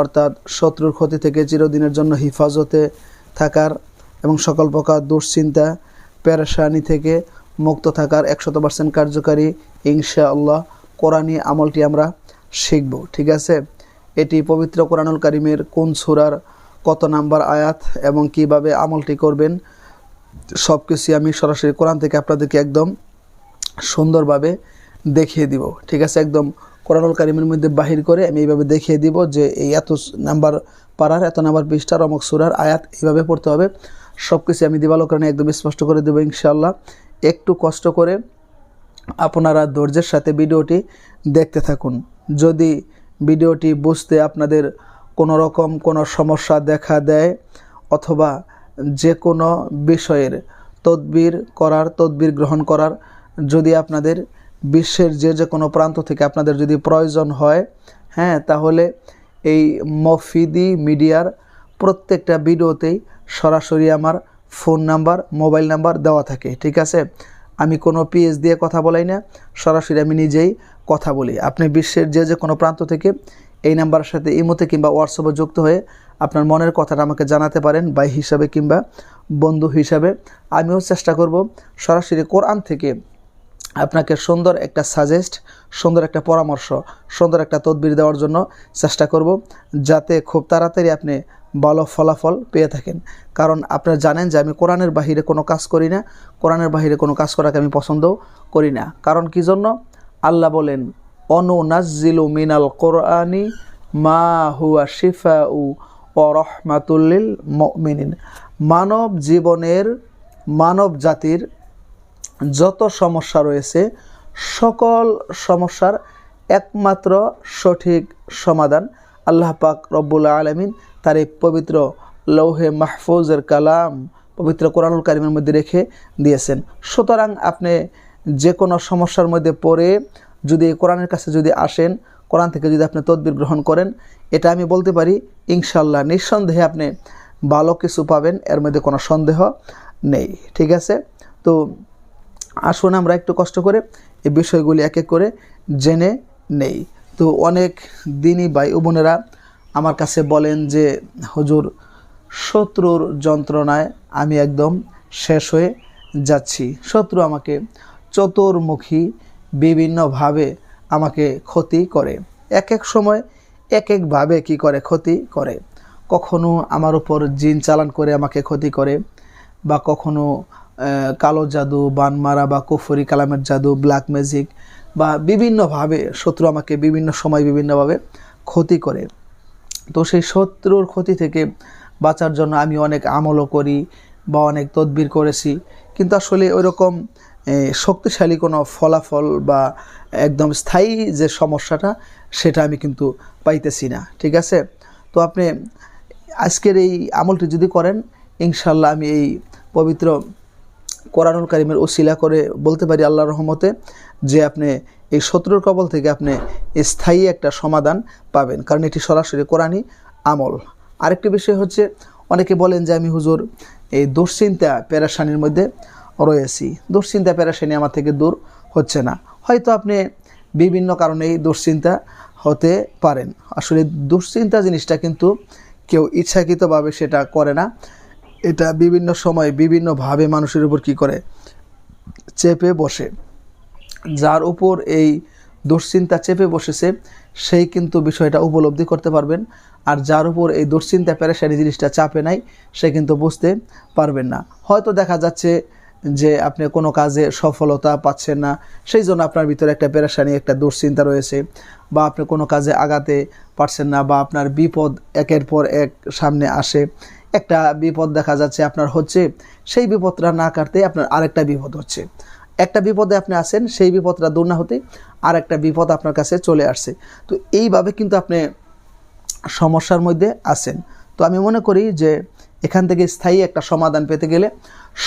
অর্থাৎ শত্রুর ক্ষতি থেকে চিরদিনের জন্য হিফাজতে থাকার এবং সকল প্রকার দুশ্চিন্তা, পেরেশানি থেকে মুক্ত থাকার একশত পার্সেন্ট কার্যকারী ইনশা আল্লাহ কোরআনী আমলটি আমরা শিখব, ঠিক আছে? এটি পবিত্র কোরআনুল কারিমের কোন সুরার কত নাম্বার আয়াত এবং কীভাবে আমলটি করবেন সব কিছুই আমি সরাসরি কোরআন থেকে আপনাদেরকে একদম সুন্দরভাবে দেখিয়ে দিব, ঠিক আছে? একদম কোরআনুল কারিমের মধ্যে বাহির করে আমি এইভাবে দেখিয়ে দিব যে এই এত নাম্বার পাড়ার, এত নাম্বার পৃষ্ঠার, অমক সুরার আয়াত এইভাবে পড়তে হবে। সব কিছু আমি দিবালোকরণে একদম স্পষ্ট করে দেবো ইনশাল্লাহ একটু কষ্ট করে আপনারা ধৈর্যের সাথে ভিডিওটি দেখতে থাকুন। যদি ভিডিওটি বুঝতে আপনাদের কোনো রকম কোনো সমস্যা দেখা দেয় অথবা যে কোনো বিষয়ের তদবির করার, তদবির গ্রহণ করার যদি আপনাদের বিশ্বের যে যে কোনো প্রান্ত থেকে আপনাদের যদি প্রয়োজন হয় হ্যাঁ তাহলে এই মফিদি মিডিয়ার প্রত্যেকটা ভিডিওতেই সরাসরি আমার ফোন নাম্বার, মোবাইল নাম্বার দেওয়া থাকে, ঠিক আছে? আমি কোনো পিএস দিয়ে কথা বলাই না, সরাসরি আমি নিজেই কথা বলি। আপনি বিশ্বের যে যে কোনো প্রান্ত থেকে এই নাম্বারের সাথে ইমোতে কিংবা হোয়াটসঅ্যাপে যুক্ত হয়ে আপনার মনের কথাটা আমাকে জানাতে পারেন, ভাই হিসাবে কিংবা বন্ধু হিসাবে। আমিও চেষ্টা করব সরাসরি কোরআন থেকে আপনাকে সুন্দর একটা সাজেস্ট সুন্দর একটা পরামর্শ, সুন্দর একটা তদবির দেওয়ার জন্য চেষ্টা করব যাতে খুব তাড়াতাড়ি আপনি ভালো ফলাফল পেয়ে থাকেন। কারণ আপনারা জানেন যে আমি কোরআনের বাহিরে কোনো কাজ করি না, কোরআনের বাহিরে কোনো কাজ করাকে আমি পছন্দও করি না। কারণ কি জন্য? আল্লাহ বলেন অনু নাজিলু মিনাল কোরআনি মা হুয়া শিফা উ রহমাতুল্লিল মিনিন মানব জীবনের মানব জাতির যত সমস্যা রয়েছে, সকল সমস্যার একমাত্র সঠিক সমাধান আল্লাহ পাক রব্বুল আলমিন তার এই পবিত্র লৌহে মাহফুজের কালাম, পবিত্র কোরআনুল কারিমের মধ্যে রেখে দিয়েছেন। সুতরাং আপনি যে কোনো সমস্যার মধ্যে পড়ে যদি কোরআনের কাছে যদি আসেন, কোরআন থেকে যদি আপনি তদবির গ্রহণ করেন, এটা আমি বলতে পারি ইনশাল্লাহ নিঃসন্দেহে আপনি ভালো কিছু পাবেন, এর মধ্যে কোনো সন্দেহ নেই। ঠিক আছে? তো আসুন আমরা একটু কষ্ট করে এই বিষয়গুলি এক এক করে জেনে নেই। তো অনেক দিনই ভাই বোনেরা আমার কাছে বলেন যে, হুজুর, শত্রুর যন্ত্রণায় আমি একদম শেষ হয়ে যাচ্ছি। শত্রু আমাকে চতুর্মুখী বিভিন্নভাবে আমাকে ক্ষতি করে। এক এক সময় এক একভাবে কি করে ক্ষতি করে। কখনো আমার উপর জিন চালান করে আমাকে ক্ষতি করে বা কখনো কালো জাদু বান মারা বা কুফরি কালামের জাদু ব্ল্যাক ম্যাজিক বা বিভিন্নভাবে শত্রু আমাকে বিভিন্ন সময় বিভিন্নভাবে ক্ষতি করে। তো সেই শত্রুর ক্ষতি থেকে বাঁচার জন্য আমি অনেক আমলও করি বা অনেক তদবির করেছি। কিন্তু আসলে ওইরকম শক্তিশালী কোনো ফলাফল বা একদম স্থায়ী যে সমস্যাটা, সেটা আমি কিন্তু পাইতেছি না। ঠিক আছে? তো আপনি আজকের এই আমলটি যদি করেন ইনশাল্লাহ আমি এই পবিত্র কোরআনুল কারিমের ওসিলা করে বলতে পারি আল্লাহর রহমতে যে আপনি এই শত্রুর কবল থেকে আপনি স্থায়ী একটা সমাধান পাবেন। কারণ এটি সরাসরি কোরআনই আমল। আরেকটি বিষয় হচ্ছে, অনেকে বলেন যে আমি হুজুর এই দুশ্চিন্তা প্যারাসানির মধ্যে রয়েছি। দুশ্চিন্তা প্যারাসানি আমার থেকে দূর হচ্ছে না। হয়তো আপনি বিভিন্ন কারণেই দুশ্চিন্তা হতে পারেন। আসলে দুশ্চিন্তা জিনিসটা কিন্তু কেউ ইচ্ছাকৃতভাবে সেটা করে না। এটা বিভিন্ন সময় বিভিন্নভাবে মানুষের উপর কি করে? চেপে বসে। যার উপর এই দুশ্চিন্তা চেপে বসেছে, সেই কিন্তু বিষয়টা উপলব্ধি করতে পারবেন। আর যার উপর এই দুশ্চিন্তা প্যারেশানি জিনিসটা চাপে নাই, সে কিন্তু বুঝতে পারবেন না। হয়তো দেখা যাচ্ছে যে আপনি কোনো কাজে সফলতা পাচ্ছেন না, সেই জন্য আপনার ভিতরে একটা পেরেশানি, একটা দুশ্চিন্তা রয়েছে। বা আপনি কোনো কাজে আগাতে পারছেন না, বা আপনার বিপদ একের পর এক সামনে আসে। একটা বিপদ দেখা যাচ্ছে আপনার হচ্ছে, সেই বিপদটা না কাটতে আপনার আরেকটা বিপদ হচ্ছে। একটা বিপদে আপনি আসেন সেই বিপদটা দূর না হতে আর একটা বিপদ আপনার কাছে চলে আসছে। তো এইভাবে কিন্তু আপনি সমস্যার মধ্যে আসেন তো আমি মনে করি যে এখান থেকে স্থায়ী একটা সমাধান পেতে গেলে,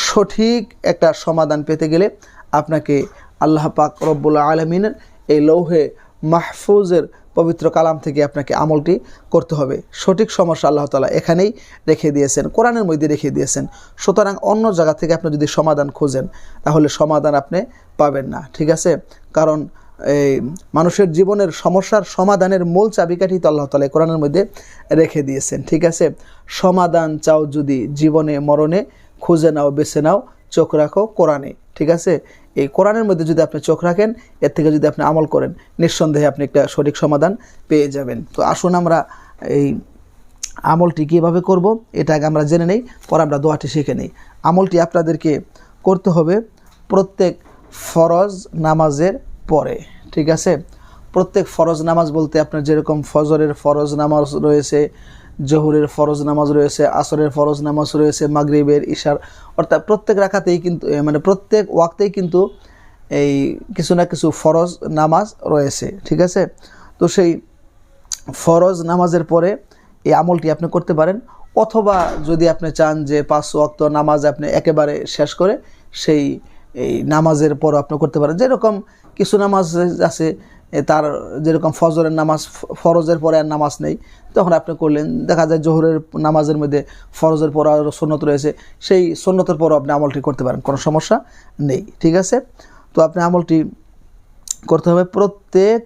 সঠিক একটা সমাধান পেতে গেলে আপনাকে আল্লাহ পাক রব্বুল আলমিনের এই লৌহে মাহফুজের পবিত্র কালাম থেকে আপনাকে আমলটি করতে হবে। সঠিক সমস্যা আল্লাহ তালা এখানেই রেখে দিয়েছেন, কোরআনের মধ্যে রেখে দিয়েছেন। সুতরাং অন্য জায়গা থেকে আপনি যদি সমাধান খোঁজেন, তাহলে সমাধান আপনি পাবেন না। ঠিক আছে? কারণ এই মানুষের জীবনের সমস্যার সমাধানের মূল চাবিকাঠি তো আল্লাহ তালা কোরআনের মধ্যে রেখে দিয়েছেন। ঠিক আছে? সমাধান চাও যদি জীবনে, মরণে, খুঁজে নাও, বেছে নাও, চোখ রাখো কোরআনে। ঠিক আছে? এই কোরআনের মধ্যে যদি আপনি চোখ রাখেন, এর থেকে যদি আপনি আমল করেন, নিঃসন্দেহে আপনি একটা সঠিক সমাধান পেয়ে যাবেন। তো আসুন আমরা এই আমলটি কীভাবে করব, এটা আগে আমরা জেনে নেই, পরে আমরা দোয়াটি শিখে নেই। আমলটি আপনাদেরকে করতে হবে প্রত্যেক ফরজ নামাজের পরে, ঠিক আছে? প্রত্যেক ফরজ নামাজ বলতে আপনার যেরকম ফজরের ফরজ নামাজ রয়েছে জহুরের ফরজ নামাজ রয়েছে, আসরের ফরজ নামাজ রয়েছে, মাগরিবের ইশার, অর্থাৎ প্রত্যেক রাখাতেই কিন্তু মানে প্রত্যেক ওয়াক্তেই কিন্তু এই কিছু না কিছু ফরজ নামাজ রয়েছে, ঠিক আছে? তো সেই ফরজ নামাজের পরে এই আমলটি আপনি করতে পারেন, অথবা যদি আপনি চান যে পাঁচ ওয়াক্ত নামাজ আপনি একেবারে শেষ করে সেই এই নামাজের পর আপনি করতে পারেন। যেরকম কিছু নামাজ আছে তার যেরকম ফজরের নামাজ ফরজের পরে আর নামাজ নেই। তখন আপনি করলেন, দেখা যায় জোহরের নামাজের মধ্যে ফরজের পর আরও সন্নত রয়েছে, সেই সন্ন্যতের পরও আপনি আমলটি করতে পারেন, কোনো সমস্যা নেই, ঠিক আছে? তো আপনি আমলটি করতে হবে প্রত্যেক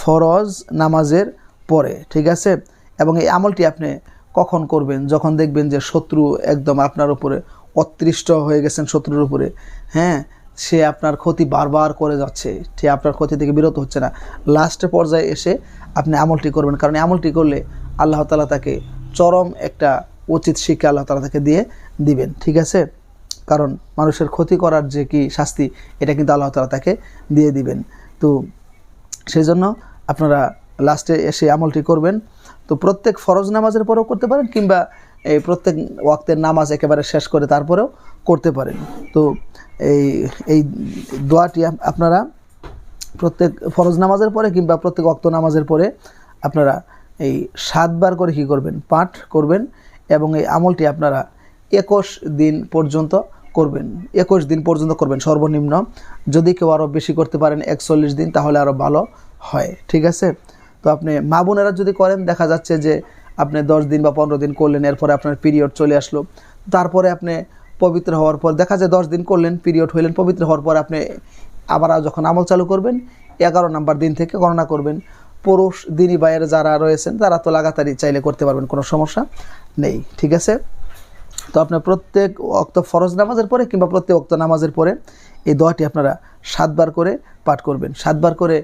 ফরজ নামাজের পরে, ঠিক আছে? এবং এই আমলটি আপনি কখন করবেন? যখন দেখবেন যে শত্রু একদম আপনার উপরে অতৃষ্ট হয়ে গেছেন শত্রুর উপরে হ্যাঁ? সে আপনার ক্ষতি বারবার করে যাচ্ছে, সে আপনার ক্ষতি থেকে বিরত হচ্ছে না। লাস্টের পর্যায়ে এসে আপনি আমলটি করবেন, কারণ আমলটি করলে আল্লাহ তালা তাকে চরম একটা উচিত শিক্ষা আল্লাহ তালা তাকে দিয়ে দিবেন, ঠিক আছে? কারণ মানুষের ক্ষতি করার যে কি শাস্তি, এটা কিন্তু আল্লাহ তালা তাকে দিয়ে দিবেন। তো সেই জন্য আপনারা লাস্টে এসে আমলটি করবেন। তো প্রত্যেক ফরজ নামাজের পরেও করতে পারেন কিংবা এই প্রত্যেক ওয়াক্তের নামাজ একেবারে শেষ করে তারপরেও করতে পারেন। তো এই এই দোয়াটি আপনারা প্রত্যেক ফরজ নামাজের পরে কিংবা প্রত্যেক অক্ত নামাজের পরে আপনারা এই সাতবার করে কী করবেন? পাঠ করবেন এবং এই আমলটি আপনারা একুশ দিন পর্যন্ত করবেন। একুশ দিন পর্যন্ত করবেন সর্বনিম্ন। যদি কেউ আরও বেশি করতে পারেন একচল্লিশ দিন তাহলে আরও ভালো হয়। ঠিক আছে? তো আপনি মা বোনেরা যদি করেন, দেখা যাচ্ছে যে আপনি দশ দিন বা পনেরো দিন করলেন, এরপরে আপনার পিরিয়ড চলে আসলো। তারপরে আপনি পবিত্র হওয়ার পর, দেখা যায় দশ দিন করলেন পিরিয়ড হইলেন, পবিত্র হওয়ার পর আপনি আবার যখন আমল চালু করবেন, এগারো নাম্বার দিন থেকে গণনা করবেন। পুরুষ, দিনী বাইরে যারা রয়েছেন, তারা তো লাগাতারই চাইলে করতে পারবেন, কোনো সমস্যা নেই, ঠিক আছে? তো আপনার প্রত্যেক অক্ত ফরজ নামাজের পরে কিংবা প্রত্যেক অক্ত নামাজের পরে এই দোয়াটি আপনারা সাতবার করে পাঠ করবেন। সাতবার করে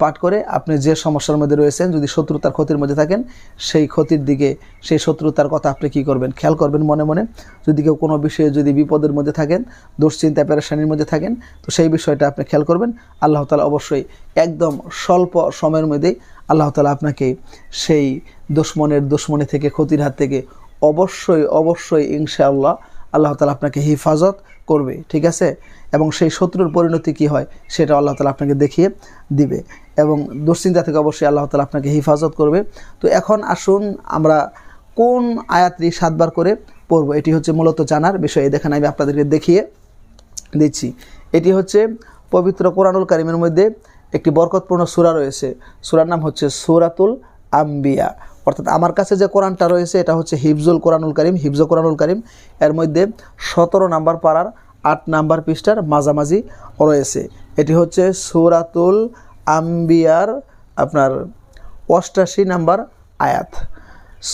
পাঠ করে আপনি যে সমস্যার মধ্যে রয়েছেন, যদি শত্রুতার ক্ষতির মধ্যে থাকেন, সেই ক্ষতির দিকে, সেই শত্রুতার কথা আপনি কী করবেন? খেয়াল করবেন মনে মনে। যদি কেউ কোনো বিষয়ে যদি বিপদের মধ্যে থাকেন, দুশ্চিন্তা, পেরেশানির মধ্যে থাকেন, তো সেই বিষয়টা আপনি খেয়াল করবেন। আল্লাহ তালা অবশ্যই একদম স্বল্প সময়ের মধ্যেই আল্লাহ তালা আপনাকে সেই দুশ্মনের দুশ্মনী থেকে, ক্ষতির হাত থেকে অবশ্যই অবশ্যই ইনশাআল্লাহ আল্লাহ তালা আপনাকে হেফাজত করবে, ঠিক আছে? এবং সেই শত্রুর পরিণতি কি হয়, সেটা আল্লাহ তালা আপনাকে দেখিয়ে দিবে। এবং দুশ্চিন্তা থেকে অবশ্যই আল্লাহ তালা আপনাকে হেফাজত করবে। তো এখন আসুন আমরা কোন আয়াতটি সাতবার করে পড়ব, এটি হচ্ছে মূলত জানার বিষয়। দেখেন আমি আপনাদেরকে দেখিয়ে দিচ্ছি। এটি হচ্ছে পবিত্র কোরআনুল কারিমের মধ্যে একটি বরকতপূর্ণ সূরা রয়েছে। সূরার নাম হচ্ছে সূরাতুল আম্বিয়া। অর্থাৎ আমার কাছে যে কোরআনটা রয়েছে, এটা হচ্ছে হিফজুল কোরআনুল করিম হিফজ কোরআনুল কারিম। এর মধ্যে সতেরো নাম্বার পাড়ার আট নাম্বার পৃষ্ঠার মাঝামাঝি রয়েছে। এটি হচ্ছে সূরাতুল আম্বিয়ার আপনার অষ্টাশি নাম্বার আয়াত।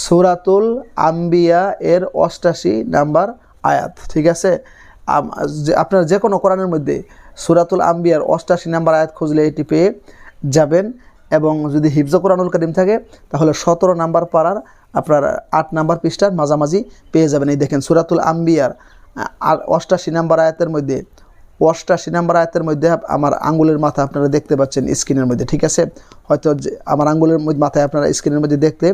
সুরাতুল আম্বিয়া এর অষ্টাশি নাম্বার আয়াত, ঠিক আছে? আপনার যে কোনো কোরআনের মধ্যে সুরাতুল আম্বিয়ার অষ্টাশি নাম্বার আয়াত খুঁজলে এটি পেয়ে যাবেন। এবং যদি হিফজ কোরআনুল করিম থাকে, তাহলে সতেরো নাম্বার পাড়ার আপনার আট নাম্বার পৃষ্ঠার মাঝামাঝি পেয়ে যাবেন। এই দেখেন, সুরাতুল আম্বিয়ার অষ্টাশি নাম্বার আয়াতের মধ্যে, অষ্টাশি নাম্বার আয়াতের মধ্যে আমার আঙ্গুলের মাথা আপনারা দেখতে পাচ্ছেন স্ক্রিনের মধ্যে, ঠিক আছে? হয়তো আমার আঙ্গুলের মাথায় আপনারা স্ক্রিনের মধ্যে দেখতে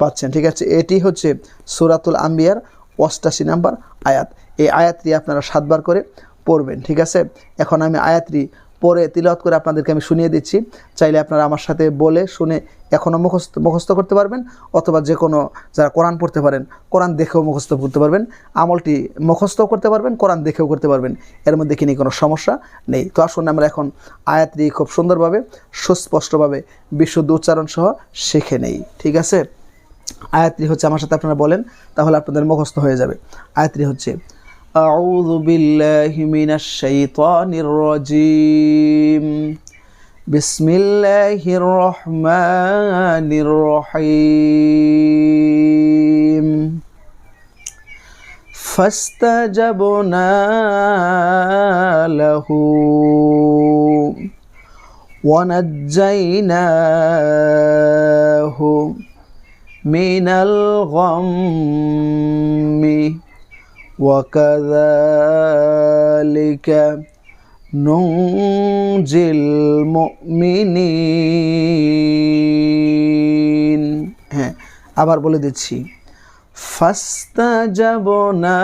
পাচ্ছেন, ঠিক আছে? এটি হচ্ছে সুরাতুল আম্বিয়ার অষ্টাশি নাম্বার আয়াত। এই আয়াতটি আপনারা সাতবার করে পড়বেন, ঠিক আছে? এখন আমি আয়াতটি পরে তিলাওয়াত করে আপনাদেরকে আমি শুনিয়ে দিচ্ছি। চাইলে আপনারা আমার সাথে বলে শুনে এখনও মুখস্থ মুখস্থ করতে পারবেন, অথবা যে কোনো যারা কোরআন পড়তে পারেন, কোরআন দেখেও মুখস্থ করতে পারবেন, আমলটি মুখস্থও করতে পারবেন, কোরআন দেখেও করতে পারবেন। এর মধ্যে কিনে কোনো সমস্যা? নেই। তো আসুন আমরা এখন আয়াতটি খুব সুন্দরভাবে, সুস্পষ্টভাবে বিশুদ্ধ উচ্চারণ সহ শিখে নেই। ঠিক আছে? আয়াতটি হচ্ছে আমার সাথে আপনারা বলেন, তাহলে আপনাদের মুখস্থ হয়ে যাবে। আয়াতটি হচ্ছে أعوذ بالله من الشيطان الرجيم. بسم الله الرحمن الرحيم. فاستجبنا له ونجيناه من الغم. وكذلك ننجي المؤمنين হ্যাঁ আবার বলে দিচ্ছি فاستجبنا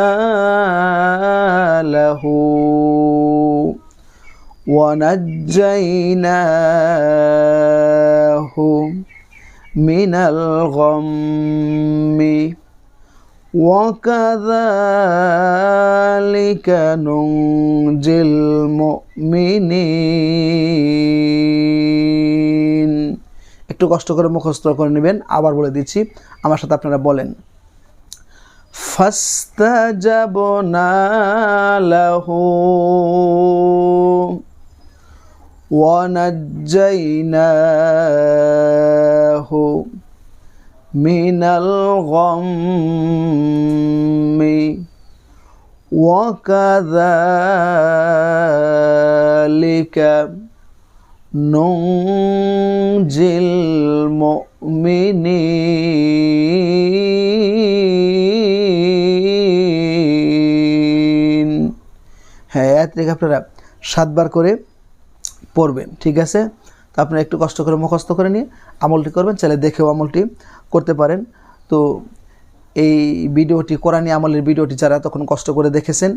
له ونجيناه من الغم وكذلك ننجي المؤمنين একটু কষ্ট করে মুখস্থ করে নেবেন আবার বলে দিচ্ছি আমার সাথে আপনারা বলেন ফাস্তাজাবনা লাহু ونجيناه من الغم وكذلك ننجي المؤمنين হ্যাঁ এত আপনারা সাতবার করে পড়বেন ঠিক আছে তো আপনারা একটু কষ্ট করে মুখস্থ করে নিয়ে আমলটি করবেন চাইলে দেখেও আমলটি করতে পারেন। তো এই ভিডিওটি, কোরআনী আমলের ভিডিওটি যারা তখন কষ্ট করে দেখেছেন,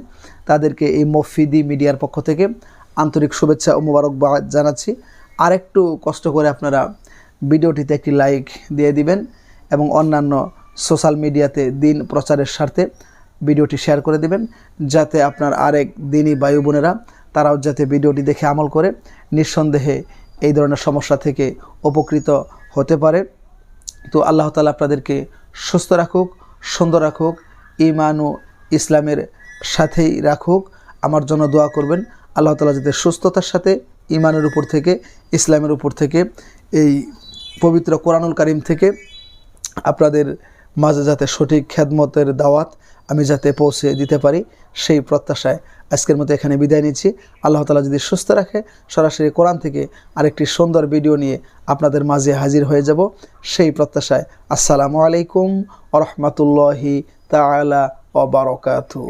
তাদেরকে এই মফিদি মিডিয়ার পক্ষ থেকে আন্তরিক শুভেচ্ছা ও মোবারকবাদ জানাচ্ছি। আর একটু কষ্ট করে আপনারা ভিডিওটিতে একটি লাইক দিয়ে দিবেন এবং অন্যান্য সোশ্যাল মিডিয়াতে দিন প্রচারের স্বার্থে ভিডিওটি শেয়ার করে দিবেন, যাতে আপনার আরেক দিনই বায়ু বোনেরা তারাও যাতে ভিডিওটি দেখে আমল করে, নিঃসন্দেহে এই ধরনের সমস্যা থেকে উপকৃত হতে পারে। তো আল্লাহ তালা আপনাদেরকে সুস্থ রাখুক, সুন্দর রাখুক ইমান ও ইসলামের সাথেই রাখুক। আমার জন্য দোয়া করবেন আল্লাহ তালা যাতে সুস্থতার সাথে ইমানের উপর থেকে, ইসলামের উপর থেকে, এই পবিত্র কোরআনুল কারিম থেকে আপনাদের মাঝে যাতে সঠিক খেদমতের দাওয়াত আমি যাতে পৌঁছে দিতে পারি, সেই প্রত্যাশায় আজকের মতো এখানে বিদায় নিচ্ছি। আল্লাহ তালা যদি সুস্থ রাখে, সরাসরি কোরআন থেকে আরেকটি সুন্দর ভিডিও নিয়ে আপনাদের মাঝে হাজির হয়ে যাব। সেই প্রত্যাশায় আসসালামু আলাইকুম আ রহমতুল্লাহি তালা অবরকাতু